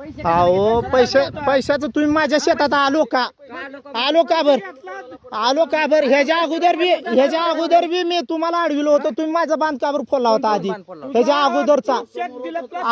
अहो पैसे पैशाचं तुम्ही माझ्या शेतात आलो का? आलो का बर आलो का बर ह्याच्या अगोदर बी ह्याच्या अगोदर बी मी तुम्हाला अडविलो होतो. तुम्ही माझा बांध का बरं फोडला होता आधी ह्याच्या अगोदरचा.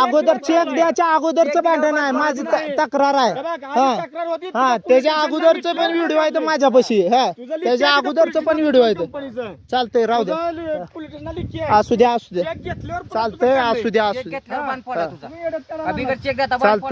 अगोदर चेक द्यायच्या अगोदरचं भांडण आहे. माझी तक्रार आहे. हा हा. त्याच्या अगोदरचं पण व्हिडिओ आहे माझ्यापाशी. हा. त्याच्या अगोदरचं पण व्हिडिओ आहे. चालतंय राहू द्या. असू द्या असू द्या. चालतंय असू द्या असू द्या. घेतल्यावर बांध पडला. तुझा. अभिगत चेक देता बांध चालतंय.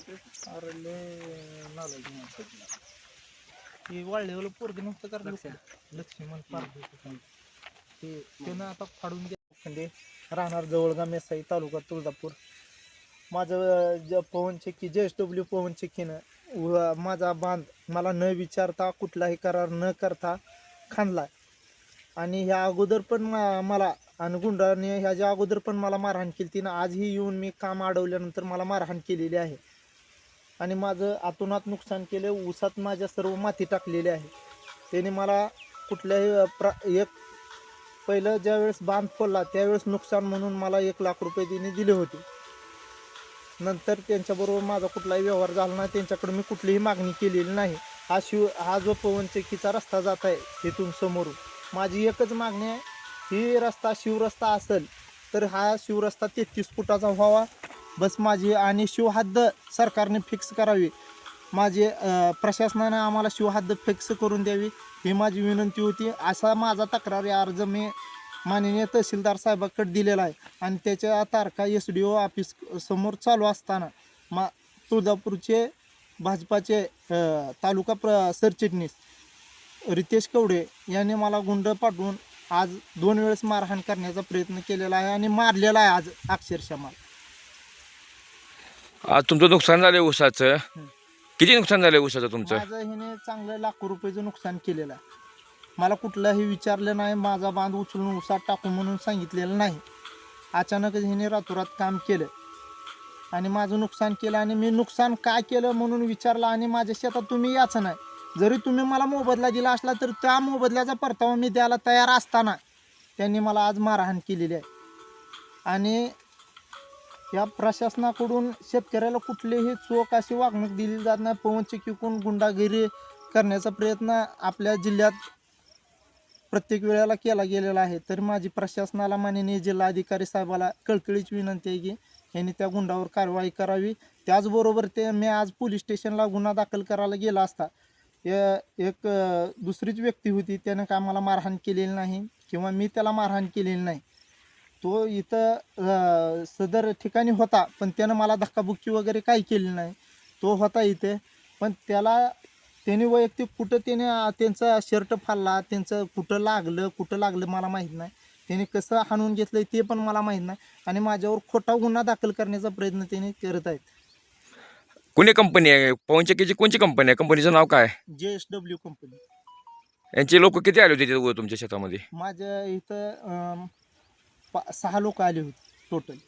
येडाव का? या आधी. हे वाळलेलं पोरगी नव्हतं कारण लक्ष्मण पार्क ते त्यानं आता फाडून घ्या. राहणार जवळगा मेसाई तालुका तुळजापूर. माझं ज पवन चक्की जे एस डब्ल्यू पवन चक्कीनं माझा बांध मला न विचारता कुठलाही करार न करता खांदला. आणि ह्या अगोदर पण मला आणि गुंडाने ह्याच्या अगोदर पण मला मारहाण केली तिनं आजही येऊन मी काम अडवल्यानंतर मला मारहाण केलेली आहे. आणि माझं आतोनात नुकसान केलं ऊसात माझ्या सर्व माती टाकलेली आहे. त्याने मला कुठल्याही प्रा एक पहिलं ज्यावेळेस बांध फोडला त्यावेळेस नुकसान म्हणून मला एक लाख रुपये तिने दिले होते. नंतर त्यांच्याबरोबर माझा कुठलाही व्यवहार झाला नाही त्यांच्याकडे मी कुठलीही मागणी केलेली नाही. हा शिव हा जो पवनचक्कीचा रस्ता जात आहे तिथून समोरून माझी एकच मागणी आहे ही रस्ता शिवरस्ता असेल तर हा शिवरस्ता तेहतीस फुटाचा व्हावा बस माझी आणि शिवहद्द सरकारने फिक्स करावी. माझे प्रशासनाने प्रशासनानं आम्हाला शिवहद्द फिक्स करून द्यावी ही माझी विनंती होती. असा माझा तक्रारी अर्ज मी माननीय तहसीलदार साहेबाकडे दिलेला आहे. आणि त्याच्या तारखा एस डी ओ ऑफिस समोर चालू असताना मा तुळजापूरचे भाजपाचे तालुका प्र सरचिटणीस रितेश कवडे यांनी मला गुंड पाठवून आज दोन वेळेस मारहाण करण्याचा प्रयत्न केलेला आहे आणि मारलेला आहे आज अक्षरशः मला. आज तुमचं नुकसान झालंय ऊसाचं. किती नुकसान झालंय ऊसाचं तुमचं? माझं हिने चांगलं लाखो रुपयाचं नुकसान केलेलं आहे. मला कुठलाही विचारलं नाही माझा बांध उचलून उसात टाकू म्हणून सांगितलेलं नाही. अचानकच हिने रातोरात काम केलं. आणि माझं नुकसान केलं आणि मी नुकसान काय केलं म्हणून विचारलं आणि माझ्या शेतात तुम्ही याचं नाही. जरी तुम्ही मला मोबदला दिला असला तर त्या मोबदल्याचा परतावा मी द्यायला तयार असताना त्यांनी मला आज मारहाण केलेली आहे. आणि या प्रशासनाकडून शेतकऱ्याला कुठलीही चोख अशी वागणूक दिली जात नाही. पवनचक्कीकडून गुंडागिरी करण्याचा प्रयत्न आपल्या जिल्ह्यात प्रत्येक वेळेला केला गेलेला आहे. तर माझी प्रशासनाला माननीय जिल्हाधिकारी साहेबाला कळकळीची विनंती आहे की यांनी त्या गुंडावर कारवाई करावी. त्याचबरोबर ते मी आज पोलीस स्टेशनला गुन्हा दाखल करायला गेला असता. एक दुसरीच व्यक्ती होती. त्यानं काय मला मारहाण केलेली नाही किंवा मी त्याला मारहाण केलेली नाही. तो इथं सदर ठिकाणी होता पण त्यानं मला धक्काबुक्की वगैरे काही केली नाही. तो होता इथे. पण त्याला त्याने वैयक्तिक कुठं त्याने त्यांचा शर्ट फाडला त्यांचं कुठं लागलं कुठं लागलं मला माहीत नाही. त्याने कसं हाणून घेतलं ते पण मला माहीत नाही. आणि माझ्यावर खोटा गुन्हा दाखल करण्याचा प्रयत्न त्याने करत आहेत. कोणी कंपनी आहे? पवनचक्कीची कोणची कंपनी आहे? कंपनीचं नाव काय? जे एस डब्ल्यू कंपनी यांचे लोक किती आले होते तिथे तुमच्या शेतामध्ये? माझ्या इथं पा सहा लोक आले होते टोटल